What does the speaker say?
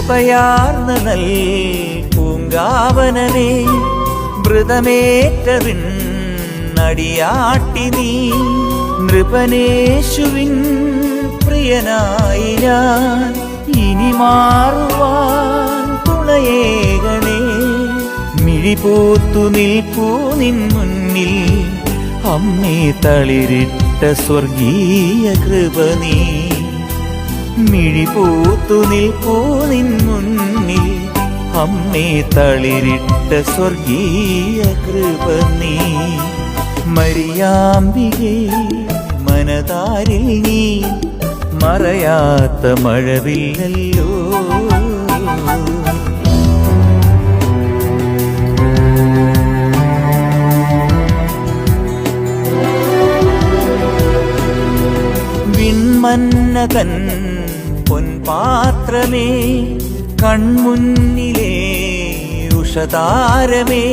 കൃപയാർന്ന നൽ പൂങ്കാവനമേ മൃതമേറ്റവിൻ നടിയാട്ടി നീ നൃപനേശുവിൻ പ്രിയനായി ഞാൻ ഇനി മാറുവാൻ തുണയേകണേ മിഴിപൂത്തു നിൽപ്പൂ നിൻ മുന്നിൽ അമ്മേ തളിരിട്ട സ്വർഗീയ കൃപ നീ. മിഴിപൂത്തു നിൽപ്പൂ നിൻ മുന്നിൽ. അമ്മേ തളിരിട്ട സ്വർഗീയ കൃപ നീ. മരിയാമ്പികേ മനതാരിൽ നീ. മറയാത്ത മഴവില്ലല്ലോ. വിൺമന്നതൻ പൊൻപാത്രമേ കൺമുന്നിലേ ഉഷതാരമേ.